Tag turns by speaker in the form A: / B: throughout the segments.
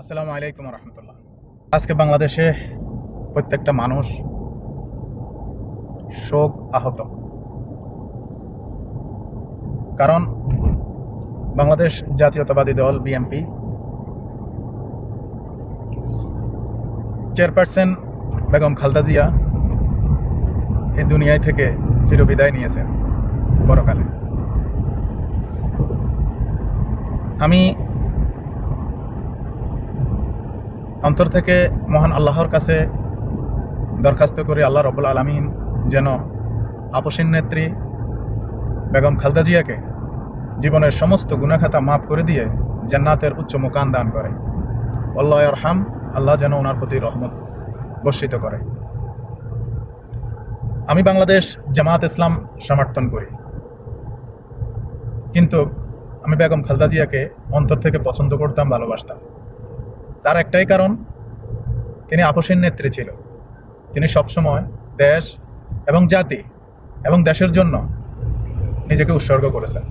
A: আসসালামু আলাইকুম রহমতুল্লাহ আজকে বাংলাদেশে প্রত্যেকটা মানুষ শোক আহত। কারণ বাংলাদেশ জাতীয়তাবাদী দল, বিএনপি চেয়ারপারসন বেগম খালদা জিয়া এই দুনিয়ায় থেকে চিরবিদায় নিয়েছেন বড়কালে আমি অন্তর থেকে মহান আল্লাহর কাছে দরখাস্ত করি আল্লাহ রবুল আলমিন যেন আপসীন নেত্রী বেগম খালদা জিয়াকে জীবনের সমস্ত গুণাখাতা মাফ করে দিয়ে জান্নাতের উচ্চ মুকান দান করে। আল্লাহ হাম আল্লাহ যেন ওনার প্রতি রহমত বর্ষিত করে। আমি বাংলাদেশ জামাত ইসলাম সমর্থন করি। কিন্তু আমি বেগম খালদা জিয়াকে অন্তর থেকে পছন্দ করতাম, ভালোবাসতাম। তার একটাই কারণ, তিনি আপসীন নেত্রী ছিল। তিনি সবসময় দেশ এবং জাতি এবং দেশের জন্য নিজেকে উৎসর্গ করেছেন।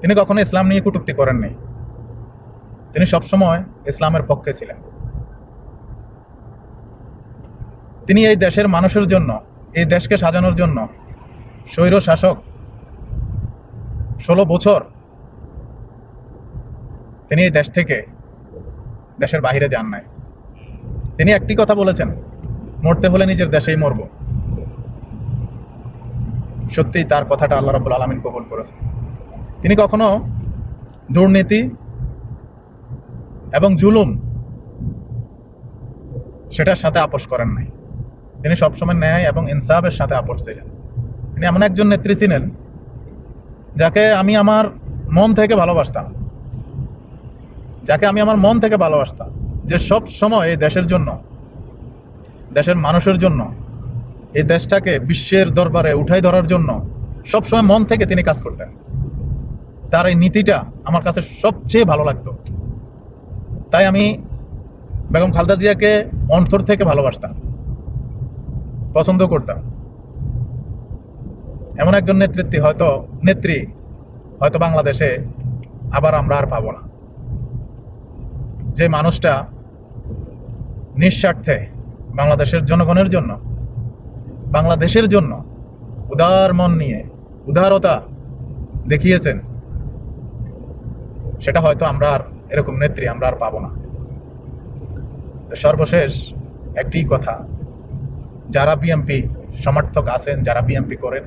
A: তিনি কখনো ইসলাম নিয়ে কটূক্তি করেননি। তিনি সবসময় ইসলামের পক্ষে ছিলেন। তিনি এই দেশের মানুষের জন্য, এই দেশকে সাজানোর জন্য স্বৈর শাসক ষোলো বছর তিনি এই দেশ থেকে দেশের বাইরে যান নাই। তিনি একটি কথা বলেছেন, মরতে হলে নিজের দেশেই মরব। সত্যিই তার কথাটা আল্লাহ রাবুল আলমিন কবুল করেছেন। তিনি কখনো দুর্নীতি এবং জুলুম সেটার সাথে আপোষ করেন নাই। তিনি সবসময় ন্যায় এবং ইনসাফের সাথে আপোষ ছিলেন। তিনি এমন একজন নেত্রী ছিলেন, যাকে আমি আমার মন থেকে ভালোবাসতাম। যাকে আমি আমার মন থেকে ভালোবাসতাম, যে সব সময় এই দেশের জন্য, দেশের মানুষের জন্য, এই দেশটাকে বিশ্বের দরবারে উঠাই ধরার জন্য সবসময় মন থেকে তিনি কাজ করতেন। তার এই নীতিটা আমার কাছে সবচেয়ে ভালো লাগতো। তাই আমি বেগম খালদা জিয়াকে অন্তর থেকে ভালোবাসতাম, পছন্দ করতাম। এমন একজন নেতৃত্বে হয়তো, নেত্রী হয়তো বাংলাদেশে আবার আমরা আর পাবো না। যে মানুষটা নিঃস্বার্থে বাংলাদেশের জনগণের জন্য, বাংলাদেশের জন্য উদার মন নিয়ে উদারতা দেখিয়েছেন, সেটা হয়তো আমরা আর এরকম নেত্রী আমরা আর পাবো না। সর্বশেষ একটি কথা, যারা বিএমপি সমর্থক আছেন, যারা বিএমপি করেন,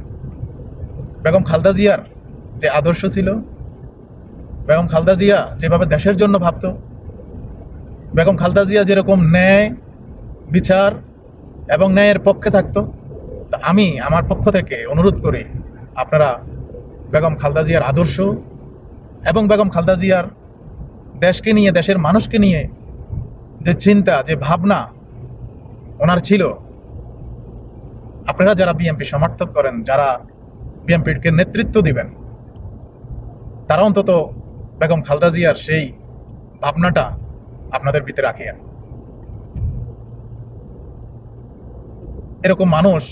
A: বেগম খালদা জিয়ার যে আদর্শ ছিল, বেগম খালদা জিয়া যেভাবে দেশের জন্য ভাবতো বেগম খালদা জিয়া যেরকম ন্যায়, বিচার এবং ন্যায়ের পক্ষে থাকতো, তা আমি আমার পক্ষ থেকে অনুরোধ করি আপনারা বেগম খালদা জিয়ার আদর্শ এবং বেগম খালদা জিয়ার দেশকে নিয়ে, দেশের মানুষকে নিয়ে যে চিন্তা, যে ভাবনা ওনার ছিল, আপনারা যারা বিএনপি সমর্থক করেন, যারা বিএনপিকে নেতৃত্ব দিবেন, তারা অন্তত বেগম খালদা জিয়ার সেই ভাবনাটা আপনাদের ভিতরে রাখিয়েন এরকম মানুষ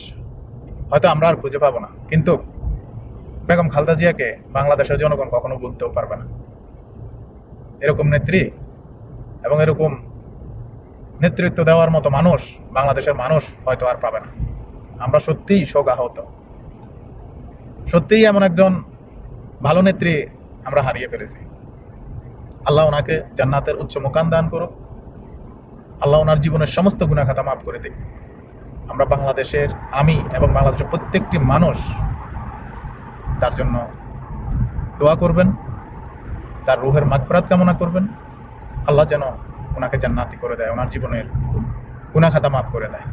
A: হয়তো আমরা আর খুঁজে পাবো না। কিন্তু বেগম খালদা জিয়াকে বাংলাদেশের জনগণ কখনো ভুলতেও পারবে না। এরকম নেত্রী এবং এরকম নেতৃত্ব দেওয়ার মতো মানুষ বাংলাদেশের মানুষ হয়তো আর পাবে না। আমরা সত্যিই শোক আহত সত্যিই এমন একজন ভালো নেত্রী আমরা হারিয়ে ফেলেছি। আল্লাহ ওনাকে জান্নাতের উচ্চ মোকান দান করো আল্লাহ ওনার জীবনের সমস্ত গুণাখাতা মাফ করে দিক। আমরা বাংলাদেশের আমি এবং বাংলাদেশের প্রত্যেকটি মানুষ তার জন্য দোয়া করবেন। তার রুহের মাগফরাত কামনা করবেন। আল্লাহ যেন ওনাকে জান্নাতি করে দেয়, ওনার জীবনের গুণাখাতা মাফ করে দেয়।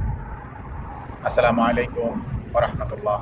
A: আসসালামু আলাইকুম ওরহমতুল্লাহ